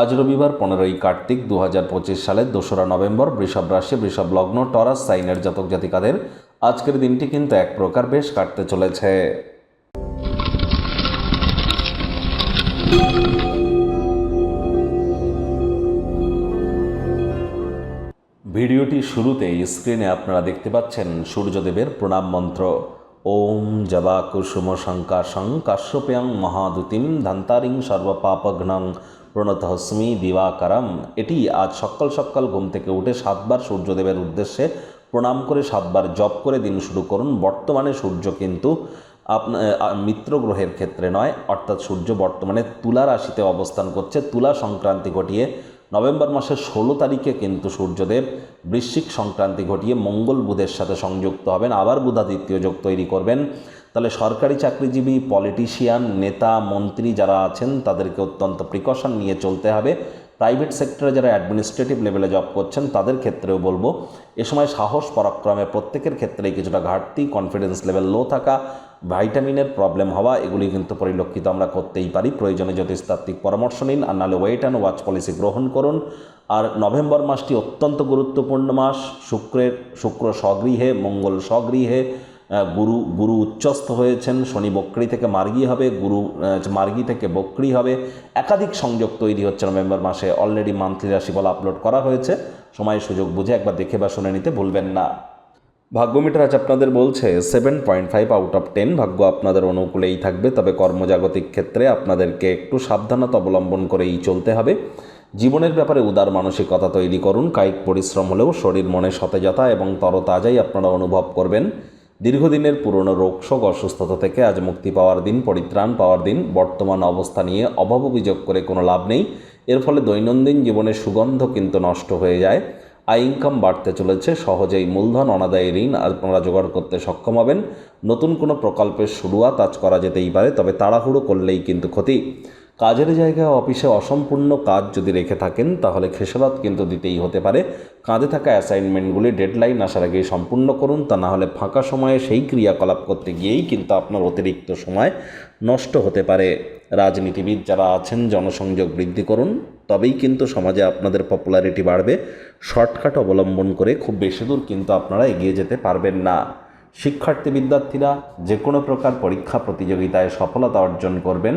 আজ রবিবার পনেরোই কার্তিক দু হাজার পঁচিশ সালের দোসরা নভেম্বর, বৃষভ রাশি, বৃষভ লগ্ন, টরাস, সাইনের জাতক জাতিকাদের আজকের দিনটি কিন্তু এক প্রকার বেশ কাটতে চলেছে। ভিডিওটি শুরুতে স্ক্রিনে আপনারা দেখতে পাচ্ছেন সূর্যদেবের প্রণাম মন্ত্র। ওম জবা কুসুম শঙ্কাশং কাশ্যপ্যাং মহাদুতিম ধান্তারিং সর্বপাপঘ্নং প্রণতহস্মি দিবাকারম। এটি আজ সকাল সকাল ঘুম থেকে উঠে সাতবার সূর্যদেবের উদ্দেশ্যে প্রণাম করে, সাতবার জপ করে দিন শুরু করুন। বর্তমানে সূর্য কিন্তু আপনার মিত্র গ্রহের ক্ষেত্রে নয়, অর্থাৎ সূর্য বর্তমানে তুলা রাশিতে অবস্থান করছে। তুলা সংক্রান্তি ঘটিয়ে নভেম্বর মাসের ষোলো তারিখে কিন্তু সূর্যদেব বৃশ্চিক সংক্রান্তি ঘটিয়ে মঙ্গল বুধের সাথে সংযুক্ত হবেন, আবার বুধাদিত্য যোগ তৈরি করবেন। তাহলে সরকারি চাকরিজীবী পলিটিশিয়ান নেতা, মন্ত্রী যারা আছেন, তাদেরকে অত্যন্ত প্রিকশন নিয়ে চলতে হবে। প্রাইভেট সেক্টরে যারা অ্যাডমিনিস্ট্রেটিভ লেভেলে জব করছেন, তাদের ক্ষেত্রেও বলব, এ সময় সাহস, পরাক্রমে প্রত্যেকের ক্ষেত্রেই কিছুটা ঘাটতি কনফিডেন্স লেভেল লো থাকা ভাইটামিনের প্রবলেম হওয়া, এগুলি কিন্তু পরিলক্ষিত আমরা করতেই পারি। প্রয়োজনে জ্যোতিষতাত্ত্বিক পরামর্শ নিন। আর নাহলে ওয়েট অ্যান্ড ওয়াচ পলিসি গ্রহণ করুন। আর নভেম্বর মাসটি অত্যন্ত গুরুত্বপূর্ণ মাস। শুক্রের, শুক্র স্বগৃহে, মঙ্গল স্বগৃহে গুরু গুরু উচ্চস্থ হয়েছেন, শনি বক্রি থেকে মার্গী হবে, গুরু মার্গী থেকে বক্রি হবে। একাধিক সংযোগ তৈরি হচ্ছে নভেম্বর মাসে অলরেডি মান্থলি রাশিফল আপলোড করা হয়েছে। সময় সুযোগ বুঝে একবার দেখে বা শুনে নিতে ভুলবেন না। ভাগ্যমিটার আজ আপনাদের বলছে seven point five out of ten ভাগ্য আপনাদের অনুকূলেই থাকবে, তবে কর্মজাগতিক ক্ষেত্রে আপনাদেরকে একটু সাবধানতা অবলম্বন করেই চলতে হবে। জীবনের ব্যাপারে উদার মানসিকতা তৈরি করুন, কায়িক পরিশ্রম হলেও শরীর মনে সতেজতা এবং তরতাজাই আপনারা অনুভব করবেন। দীর্ঘদিনের পুরনো রোগশোক অসুস্থতা থেকে আজ মুক্তি পাওয়ার দিন, পরিত্রাণ পাওয়ার দিন, বর্তমান অবস্থা নিয়ে অভাব অভিযোগ করে কোনো লাভ নেই। এর ফলে দৈনন্দিন জীবনের সুগন্ধ কিন্তু নষ্ট হয়ে যায়। আয় ইনকাম বাড়তে চলেছে। সহজেই মূলধন, অনাদায়ী ঋণ আপনারা জোগাড় করতে সক্ষম হবেন। নতুন কোনো প্রকল্পের শুরুয়াত আজ করা যেতেই পারে, তবে তাড়াহুড়ো করলেই কিন্তু ক্ষতি। কাজের জায়গায় অফিসে অসম্পূর্ণ কাজ যদি রেখে থাকেন, তাহলে খেসারত কিন্তু দিতেই হতে পারে। কাঁধে থাকা অ্যাসাইনমেন্টগুলি ডেডলাইন আসার আগেই সম্পূর্ণ করুন, তা না হলে ফাঁকা সময়ে সেই ক্রিয়াকলাপ করতে গিয়েই কিন্তু আপনার অতিরিক্ত সময় নষ্ট হতে পারে। রাজনীতিবিদ যারা আছেন, জনসংযোগ বৃদ্ধি করুন, তবেই কিন্তু সমাজে আপনাদের পপুলারিটি বাড়বে। শর্টকাট অবলম্বন করে খুব বেশি দূর কিন্তু আপনারা এগিয়ে যেতে পারবেন না। শিক্ষার্থী বিদ্যার্থীরা যে কোনো প্রকার পরীক্ষা প্রতিযোগিতায় সফলতা অর্জন করবেন।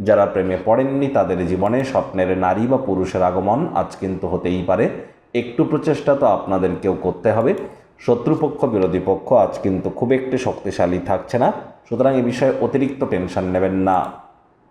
যারা প্রেমে পড়েননি তাদের জীবনে স্বপ্নের নারী বা পুরুষের আগমন আজ কিন্তু হতেই পারে। একটু প্রচেষ্টা তো আপনাদেরকেও করতে হবে। শত্রুপক্ষ, বিরোধী পক্ষ আজ কিন্তু খুব একটি শক্তিশালী থাকছে না। সুতরাং এ বিষয়ে অতিরিক্ত টেনশন নেবেন না।